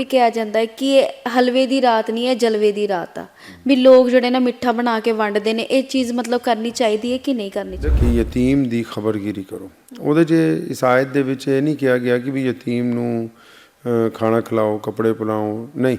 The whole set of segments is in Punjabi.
ਵੀ ਕਿਹਾ ਜਾਂਦਾ ਹੈ ਕਿ ਇਹ ਹਲਵੇ ਦੀ ਰਾਤ ਨਹੀਂ ਹੈ ਜਲਵੇ ਦੀ ਰਾਤ ਆ। ਵੀ ਲੋਕ ਜਿਹੜੇ ਨਾ ਮਿੱਠਾ ਬਣਾ ਕੇ ਵੰਡਦੇ ਨੇ, ਇਹ ਚੀਜ਼ ਮਤਲਬ ਕਰਨੀ ਚਾਹੀਦੀ ਹੈ ਕਿ ਨਹੀਂ ਕਰਨੀ ਚਾਹੀਦੀ? ਕਿ ਯਤੀਮ ਦੀ ਖਬਰਗੀਰੀ ਕਰੋ। ਉਹਦੇ 'ਚ ਇਸ ਦੇ ਵਿੱਚ ਇਹ ਨਹੀਂ ਕਿਹਾ ਗਿਆ ਕਿ ਵੀ ਯਤੀਮ ਨੂੰ ਖਾਣਾ ਖਿਲਾਓ, ਕੱਪੜੇ ਪਿਲਾਓ, ਨਹੀਂ।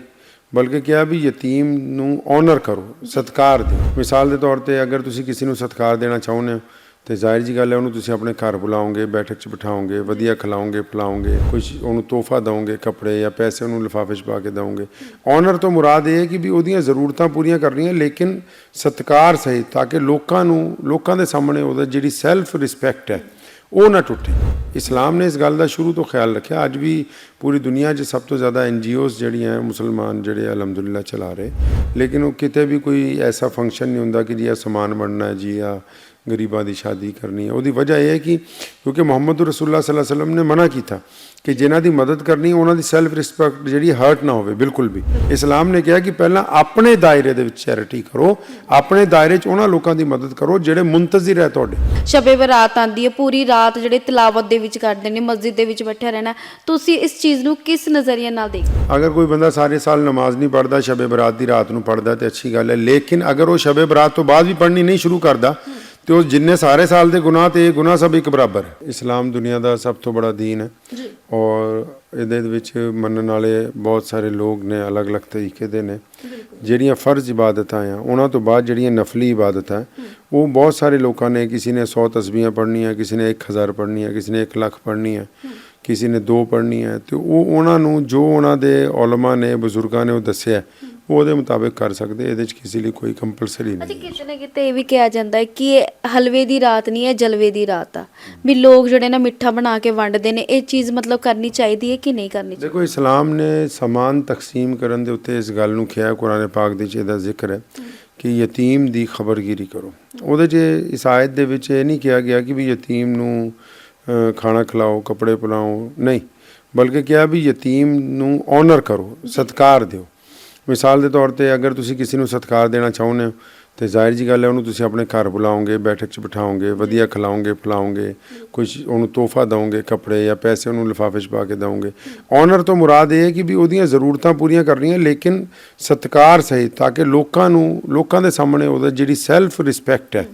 ਬਲਕਿ ਕਿਹਾ ਵੀ ਯਤੀਮ ਨੂੰ ਆਨਰ ਕਰੋ, ਸਤਕਾਰ ਦਿਓ। ਮਿਸਾਲ ਦੇ ਤੌਰ ਤੇ ਅਗਰ ਤੁਸੀਂ ਕਿਸੇ ਨੂੰ ਸਤਕਾਰ ਦੇਣਾ ਚਾਹੁੰਦੇ ਹੋ ਤੇ ਜ਼ਾਹਿਰ ਜੀ ਗੱਲ ਹੈ, ਉਹਨੂੰ ਤੁਸੀਂ ਆਪਣੇ ਘਰ ਬੁਲਾਓਗੇ, ਬੈਠਕ 'ਚ ਬਿਠਾਓਗੇ, ਵਧੀਆ ਖਿਲਾਓਗੇ, ਪਿਲਾਓਗੇ ਕੁਝ ਉਹਨੂੰ ਤੋਹਫਾ ਦਵੋਗੇ ਕੱਪੜੇ ਜਾਂ ਪੈਸੇ ਉਹਨੂੰ ਲਿਫਾਫੇ 'ਚ ਪਾ ਕੇ ਦਵੋਗੇ ਆਨਰ ਤੋਂ ਮੁਰਾਦ ਇਹ ਹੈ ਕਿ ਵੀ ਉਹਦੀਆਂ ਜ਼ਰੂਰਤਾਂ ਪੂਰੀਆਂ ਕਰਨੀਆਂ, ਲੇਕਿਨ ਸਤਕਾਰ ਸਹੀ ਤਾਂ ਕਿ ਲੋਕਾਂ ਨੂੰ, ਲੋਕਾਂ ਦੇ ਸਾਹਮਣੇ ਉਹਦਾ ਜਿਹੜੀ ਸੈਲਫ ਰਿਸਪੈਕਟ ਹੈ, ਉਹ ਨਾ ਟੁੱਟੇ। ਇਸਲਾਮ ਨੇ ਇਸ ਗੱਲ ਦਾ ਸ਼ੁਰੂ ਤੋਂ ਖਿਆਲ ਰੱਖਿਆ। ਅੱਜ ਵੀ ਪੂਰੀ ਦੁਨੀਆ 'ਚ ਸਭ ਤੋਂ ਜ਼ਿਆਦਾ ਐਨ ਜੀਓਜ਼ ਜਿਹੜੀਆਂ ਮੁਸਲਮਾਨ ਜਿਹੜੇ ਅਲਹਮਦੁਲਿਲਾ ਚਲਾ ਰਹੇ। ਲੇਕਿਨ ਉਹ ਕਿਤੇ ਵੀ ਕੋਈ ਐਸਾ ਫੰਕਸ਼ਨ ਨਹੀਂ ਹੁੰਦਾ ਕਿ ਜੀ ਆ ਸਮਾਨ ਬਣਨਾ ਜੀ ਆ ਗਰੀਬਾਂ ਦੀ ਸ਼ਾਦੀ ਕਰਨੀ ਹੈ। ਉਹਦੀ ਵਜ੍ਹਾ ਇਹ ਹੈ ਕਿ ਕਿਉਂਕਿ ਮੁਹੰਮਦ ਰਸੂਲullah ਸੱਲੱਲਾਹੁ ਅਲੈहि ਨੇ ਮਨਾ ਕੀਤਾ ਕਿ ਜਿਨ੍ਹਾਂ ਦੀ ਮਦਦ ਕਰਨੀ, ਉਹਨਾਂ ਦੀ ਸੈਲਫ ਰਿਸਪੈਕਟ ਜਿਹੜੀ ਹਰਟ ਨਾ ਹੋਵੇ, ਬਿਲਕੁਲ ਵੀ। ਇਸਲਾਮ ਨੇ ਕਿਹਾ ਕਿ ਪਹਿਲਾਂ ਆਪਣੇ ਦਾਇਰੇ ਦੇ ਵਿੱਚ ਚੈਰਿਟੀ ਕਰੋ, ਆਪਣੇ ਦਾਇਰੇ 'ਚ ਉਹਨਾਂ ਲੋਕਾਂ ਦੀ ਮਦਦ ਕਰੋ ਜਿਹੜੇ ਮੁੰਤਜ਼ਰ ਹੈ ਤੁਹਾਡੇ। ਸ਼ਬੇ ਬਰਾਤ ਆਂਦੀ ਹੈ, ਪੂਰੀ ਰਾਤ ਜਿਹੜੇ ਤਲਾਵਤ ਦੇ ਵਿੱਚ ਕਰਦੇ ਨੇ, ਮਸਜਿਦ ਦੇ ਵਿੱਚ ਬੈਠੇ ਰਹਿਣਾ। ਤੁਸੀਂ ਇਸ ਚੀਜ਼ ਨੂੰ ਕਿਸ ਨਜ਼ਰੀਏ ਨਾਲ ਦੇਖਦੇ ਅਗਰ ਕੋਈ ਬੰਦਾ ਸਾਰੇ ਸਾਲ ਨਮਾਜ਼ ਨਹੀਂ ਪੜਦਾ ਸ਼ਬੇ ਬਰਾਤ ਦੀ ਰਾਤ ਨੂੰ ਪੜਦਾ ਤੇ ਅੱਛੀ ਗੱਲ ਹੈ। ਲੇਕਿਨ ਅਗਰ ਉਹ ਸ਼ਬੇ ਬਰਾਤ ਤੋਂ ਬਾਅਦ ਵੀ ਪੜ੍ਹਨੀ ਨਹੀਂ ਸ਼ੁਰੂ ਕਰਦਾ ਤੇ ਉਹ ਜਿੰਨੇ ਸਾਰੇ ਸਾਲ ਦੇ ਗੁਨਾਹ ਤੇ ਇਹ ਗੁਨਾਹ ਸਭ ਇੱਕ ਬਰਾਬਰ ਹੈ। ਇਸਲਾਮ ਦੁਨੀਆ ਦਾ ਸਭ ਤੋਂ ਬੜਾ ਦੀਨ ਹੈ। ਔਰ ਇਹਦੇ ਵਿੱਚ ਮੰਨਣ ਵਾਲੇ ਬਹੁਤ ਸਾਰੇ ਲੋਕ ਨੇ ਅਲੱਗ-ਅਲੱਗ ਤਰੀਕੇ ਦੇ ਨੇ। ਜਿਹੜੀਆਂ ਫਰਜ਼ ਇਬਾਦਤਾਂ ਆ ਉਹਨਾਂ ਤੋਂ ਬਾਅਦ ਜਿਹੜੀਆਂ ਨਫਲੀ ਇਬਾਦਤਾਂ ਉਹ ਬਹੁਤ ਸਾਰੇ ਲੋਕਾਂ ਨੇ ਕਿਸੇ ਨੇ 100 ਤਸਬੀਹਾਂ ਪੜ੍ਹਨੀਆਂ ਕਿਸੇ ਨੇ 1000 ਪੜ੍ਹਨੀਆਂ ਕਿਸੇ ਨੇ 1 ਲੱਖ ਪੜ੍ਹਨੀਆਂ ਕਿਸੇ ਨੇ ਦੋ ਪੜ੍ਹਨੀ ਹੈ ਤੇ ਉਹ ਉਹਨਾਂ ਨੂੰ ਜੋ ਉਹਨਾਂ ਦੇ ਉਲਮਾ ਨੇ ਬਜ਼ੁਰਗਾਂ ਨੇ ਉਹ ਦੱਸਿਆ ਉਹ ਉਹਦੇ ਮੁਤਾਬਿਕ ਕਰ ਸਕਦੇ ਇਹਦੇ ਚ ਕਿਸੇ ਲਈ ਕੋਈ ਕੰਪਲਸਰੀ ਅਤੇ ਨਹੀਂ ਕਿਤੇ ਨਾ ਕਿਤੇ ਇਹ ਵੀ ਕਿਹਾ ਜਾਂਦਾ ਹੈ ਕਿ ਇਹ ਹਲਵੇ ਦੀ ਰਾਤ ਨਹੀਂ ਹੈ ਜਲਵੇ ਦੀ ਰਾਤ ਆ। ਵੀ ਲੋਕ ਜਿਹੜੇ ਨਾ ਮਿੱਠਾ ਬਣਾ ਕੇ ਵੰਡਦੇ ਨੇ ਇਹ ਚੀਜ਼ ਮਤਲਬ ਕਰਨੀ ਚਾਹੀਦੀ ਹੈ ਕਿ ਨਹੀਂ ਕਰਨੀ ਚਾਹੀਦੀ? ਦੇਖੋ ਇਸਲਾਮ ਨੇ ਸਮਾਨ ਤਕਸੀਮ ਕਰਨ ਦੇ ਉੱਤੇ ਇਸ ਗੱਲ ਨੂੰ ਕਿਹਾ ਕੁਰਾਨ ਪਾਕ ਦੇ ਚ ਇਹਦਾ ਜ਼ਿਕਰ ਹੈ ਕਿ ਯਤੀਮ ਦੀ ਖਬਰਗੀਰੀ ਕਰੋ। ਉਹਦੇ 'ਚ ਇਸ ਆਇਤ ਦੇ ਵਿੱਚ ਇਹ ਨਹੀਂ ਕਿਹਾ ਗਿਆ ਕਿ ਵੀ ਯਤੀਮ ਨੂੰ ਅ, ਖਾਣਾ ਖਿਲਾਓ ਕੱਪੜੇ ਪਿਲਾਓ ਨਹੀਂ। ਬਲਕਿ ਕਿਹਾ ਵੀ ਯਤੀਮ ਨੂੰ ਆਨਰ ਕਰੋ ਸਤਕਾਰ ਦਿਓ। ਮਿਸਾਲ ਦੇ ਤੌਰ ਤੇ ਅਗਰ ਤੁਸੀਂ ਕਿਸੇ ਨੂੰ ਸਤਿਕਾਰ ਦੇਣਾ ਚਾਹੁੰਦੇ ਹੋ, ਤੇ ਜ਼ਾਹਿਰ ਜੀ ਗੱਲ ਹੈ ਉਹਨੂੰ ਤੁਸੀਂ ਆਪਣੇ ਘਰ ਬੁਲਾਓਗੇ, ਬੈਠਕ 'ਚ ਬਿਠਾਓਗੇ, ਵਧੀਆ ਖਿਲਾਓਗੇ ਪਿਲਾਓਗੇ ਕੁਝ ਉਹਨੂੰ ਤੋਹਫਾ ਦਵੋਗੇ ਕੱਪੜੇ ਜਾਂ ਪੈਸੇ ਉਹਨੂੰ ਲਿਫਾਫੇ 'ਚ ਪਾ ਕੇ ਦਵੋਗੇ ਆਨਰ ਤੋਂ ਮੁਰਾਦ ਇਹ ਹੈ ਕਿ ਵੀ ਉਹਦੀਆਂ ਜ਼ਰੂਰਤਾਂ ਪੂਰੀਆਂ ਕਰਨੀਆਂ, ਲੇਕਿਨ ਸਤਿਕਾਰ ਸਹੀ ਤਾਂ ਕਿ ਲੋਕਾਂ ਨੂੰ, ਲੋਕਾਂ ਦੇ ਸਾਹਮਣੇ ਉਹਦਾ ਜਿਹੜੀ ਸੈਲਫ ਰਿਸਪੈਕਟ ਹੈ,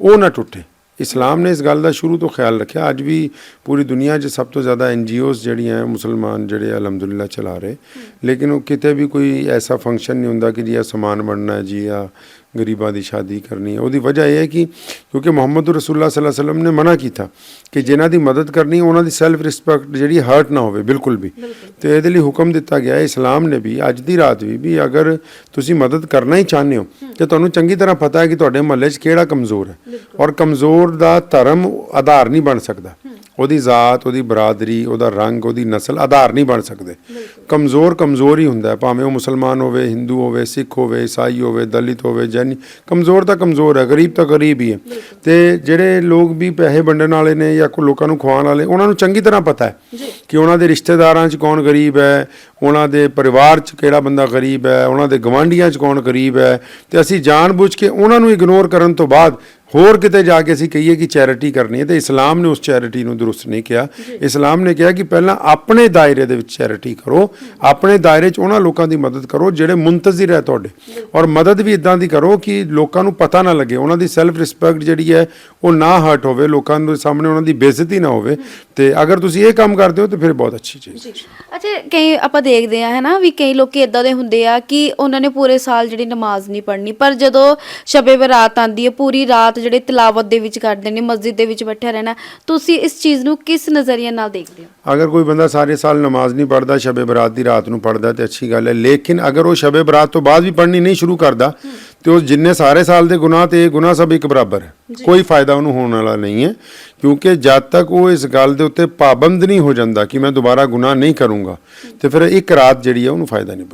ਉਹ ਨਾ ਟੁੱਟੇ। ਇਸਲਾਮ ਨੇ ਇਸ ਗੱਲ ਦਾ ਸ਼ੁਰੂ ਤੋਂ ਖਿਆਲ ਰੱਖਿਆ। ਅੱਜ ਵੀ ਪੂਰੀ ਦੁਨੀਆ 'ਚ ਸਭ ਤੋਂ ਜ਼ਿਆਦਾ ਐਨਜੀਓਜ਼ ਜਿਹੜੀਆਂ ਹੈ, ਮੁਸਲਮਾਨ ਜਿਹੜੇ ਅਲਹਮਦੁਲਿਲਾ ਚਲਾ ਰਹੇ। ਲੇਕਿਨ ਉਹ ਕਿਤੇ ਵੀ ਕੋਈ ਐਸਾ ਫੰਕਸ਼ਨ ਨਹੀਂ ਹੁੰਦਾ ਕਿ ਜੀ ਇਹ ਸਮਾਨ ਬਣਨਾ ਹੈ ਜੀ ਆ ਗਰੀਬਾਂ ਦੀ ਸ਼ਾਦੀ ਕਰਨੀ है ਉਹਦੀ ਵਜ੍ਹਾ ਇਹ ਹੈ ਕਿ ਕਿਉਂਕਿ ਮੁਹੰਮਦ ਰਸੂਲullah ਸੱਲੱਲਾਹੁ ਅਲੈहि ਵਸल्लम ਨੇ ਮਨਾ ਕੀਤਾ ਕਿ ਜਿਨ੍ਹਾਂ ਦੀ ਮਦਦ ਕਰਨੀ ਉਹਨਾਂ ਦੀ ਸੈਲਫ ਰਿਸਪੈਕਟ ਜਿਹੜੀ ਹਰਟ ਨਾ ਹੋਵੇ ਬਿਲਕੁਲ ਵੀ। ਤੇ ਇਹਦੇ ਲਈ ਹੁਕਮ ਦਿੱਤਾ ਗਿਆ ਹੈ ਇਸਲਾਮ ਨੇ ਵੀ ਅੱਜ ਦੀ ਰਾਤ ਵੀ ਵੀ ਅਗਰ ਤੁਸੀਂ ਮਦਦ ਕਰਨਾ ਹੀ ਚਾਹੁੰਦੇ ਹੋ ਤੇ ਤੁਹਾਨੂੰ ਚੰਗੀ ਤਰ੍ਹਾਂ ਪਤਾ ਹੈ ਕਿ ਤੁਹਾਡੇ ਮਹੱਲੇ 'ਚ ਕਿਹੜਾ ਕਮਜ਼ੋਰ ਹੈ। ਔਰ ਕਮਜ਼ੋਰ ਦਾ ਧਰਮ ਆਧਾਰ ਨਹੀਂ ਬਣ ਸਕਦਾ। ਉਹਦੀ ਜ਼ਾਤ ਉਹਦੀ ਬਰਾਦਰੀ ਉਹਦਾ ਰੰਗ ਉਹਦੀ ਨਸਲ ਆਧਾਰ ਨਹੀਂ ਬਣ ਸਕਦੇ। ਕਮਜ਼ੋਰ ਕਮਜ਼ੋਰ ਹੀ ਹੁੰਦਾ ਭਾਵੇਂ ਉਹ ਮੁਸਲਮਾਨ ਹੋਵੇ ਹਿੰਦੂ ਹੋਵੇ ਸਿੱਖ ਹੋਵੇ ਈਸਾਈ ਹੋਵੇ ਦਲਿਤ ਹੋਵੇ ਜੈਨੀ ਕਮਜ਼ੋਰ ਤਾਂ ਕਮਜ਼ੋਰ ਹੈ ਗਰੀਬ ਤਾਂ ਗਰੀਬ ਹੀ ਹੈ। ਤੇ ਜਿਹੜੇ ਲੋਕ ਵੀ ਪੈਸੇ ਵੰਡਣ ਵਾਲੇ ਨੇ ਜਾਂ ਕੋਈ ਲੋਕਾਂ ਨੂੰ ਖਵਾਉਣ ਵਾਲੇ ਉਹਨਾਂ ਨੂੰ ਚੰਗੀ ਤਰ੍ਹਾਂ ਪਤਾ ਹੈ ਕਿ ਉਹਨਾਂ ਦੇ ਰਿਸ਼ਤੇਦਾਰਾਂ 'ਚ ਕੌਣ ਗਰੀਬ ਹੈ ਉਹਨਾਂ ਦੇ ਪਰਿਵਾਰ 'ਚ ਕਿਹੜਾ ਬੰਦਾ ਗਰੀਬ ਹੈ ਉਹਨਾਂ ਦੇ ਗਵਾਂਢੀਆਂ 'ਚ ਕੌਣ ਗਰੀਬ ਹੈ। ਤੇ ਅਸੀਂ ਜਾਣਬੁੱਝ ਕੇ ਉਹਨਾਂ ਨੂੰ ਇਗਨੋਰ ਕਰਨ ਤੋਂ ਬਾਅਦ ਹੋਰ ਕਿਤੇ ਜਾ ਕੇ ਅਸੀਂ ਕਹੀਏ ਕਿ ਚੈਰਿਟੀ ਕਰਨੀ ਹੈ ਤੇ ਇਸਲਾਮ ਨੇ ਉਸ ਚੈਰਿਟੀ ਨੂੰ ਦਰੁਸਤ ਨਹੀਂ ਕਿਹਾ। ਇਸਲਾਮ ਨੇ ਕਿਹਾ ਕਿ ਪਹਿਲਾਂ ਆਪਣੇ ਦਾਇਰੇ ਦੇ ਵਿੱਚ ਚੈਰਿਟੀ ਕਰੋ ਆਪਣੇ ਦਾਇਰੇ 'ਚ ਉਹਨਾਂ ਲੋਕਾਂ ਦੀ ਮਦਦ ਕਰੋ ਜਿਹੜੇ ਮੁੰਤਜ਼ਰ ਹੈ ਤੁਹਾਡੇ। ਔਰ ਮਦਦ ਵੀ ਇਦਾਂ ਦੀ ਕਰੋ ਕਿ ਲੋਕਾਂ ਨੂੰ ਪਤਾ ਨਾ ਲੱਗੇ ਉਹਨਾਂ ਦੀ ਸੈਲਫ ਰਿਸਪੈਕਟ ਜਿਹੜੀ ਹੈ ਉਹ ਨਾ ਹਰਟ ਹੋਵੇ ਲੋਕਾਂ ਦੇ ਸਾਹਮਣੇ ਉਹਨਾਂ ਦੀ ਬੇਇੱਜ਼ਤੀ ਨਾ ਹੋਵੇ। ਤੇ ਅਗਰ ਤੁਸੀਂ ਇਹ ਕੰਮ ਕਰਦੇ ਹੋ ਤਾਂ ਫਿਰ ਬਹੁਤ ਅੱਛੀ ਚੀਜ਼ ਹੈ। ਅੱਛਾ ਕਈ ਆਪਾਂ ਦੇਖਦੇ ਆ ਹੈਨਾ ਵੀ ਕਈ ਲੋਕੀ ਇਦਾਂ ਦੇ ਹੁੰਦੇ ਆ ਕਿ ਉਹਨਾਂ ਨੇ ਪੂਰੇ ਸਾਲ ਜਿਹੜੀ ਨਮਾਜ਼ ਨਹੀਂ ਪੜ੍ਹਨੀ ਪਰ ਜਦੋਂ ਸ਼ਬੇ ਬਰਾਤ ਆਂਦੀ ਹੈ ਪੂਰੀ ਰਾਤ ਜਿਹੜੇ ਤਿਲਾਵਤ ਦੇ ਵਿੱਚ ਕਰਦੇ ਨੇ ਮਸਜਿਦ ਦੇ ਵਿੱਚ ਬੈਠੇ ਰਹਿਣਾ ਤੁਸੀਂ ਇਸ ਚੀਜ਼ ਨੂੰ ਕਿਸ ਨਜ਼ਰੀਏ ਨਾਲ ਦੇਖਦੇ ਹੋ? ਅਗਰ ਕੋਈ ਬੰਦਾ ਸਾਰੇ ਸਾਲ ਨਮਾਜ਼ ਨਹੀਂ ਪੜਦਾ ਸ਼ਬੇ ਬਰਾਤ ਦੀ ਰਾਤ ਨੂੰ ਪੜਦਾ ਤੇ ਅੱਛੀ ਗੱਲ ਹੈ। ਲੇਕਿਨ ਅਗਰ ਉਹ ਸ਼ਬੇ ਬਰਾਤ ਤੋਂ ਬਾਅਦ ਵੀ ਪੜ੍ਹਨੀ ਨਹੀਂ ਸ਼ੁਰੂ ਕਰਦਾ ਤੇ ਉਹ ਜਿੰਨੇ ਸਾਰੇ ਸਾਲ ਦੇ ਗੁਨਾਹ ਤੇ ਇਹ ਗੁਨਾਹ ਸਭ ਇੱਕ ਬਰਾਬਰ ਹੈ। ਕੋਈ ਫਾਇਦਾ ਉਹਨੂੰ ਹੋਣ ਵਾਲਾ ਨਹੀਂ ਹੈ ਕਿਉਂਕਿ ਜਦ ਤੱਕ ਉਹ ਇਸ ਗੱਲ ਦੇ ਉੱਤੇ ਪਾਬੰਦ ਨਹੀਂ ਹੋ ਜਾਂਦਾ ਕਿ ਮੈਂ ਦੁਬਾਰਾ ਗੁਨਾਹ ਨਹੀਂ ਕਰੂੰਗਾ ਤੇ ਫਿਰ ਇੱਕ ਰਾਤ ਜਿਹੜੀ ਹੈ ਉਹਨੂੰ ਫਾਇਦਾ ਨਹੀਂ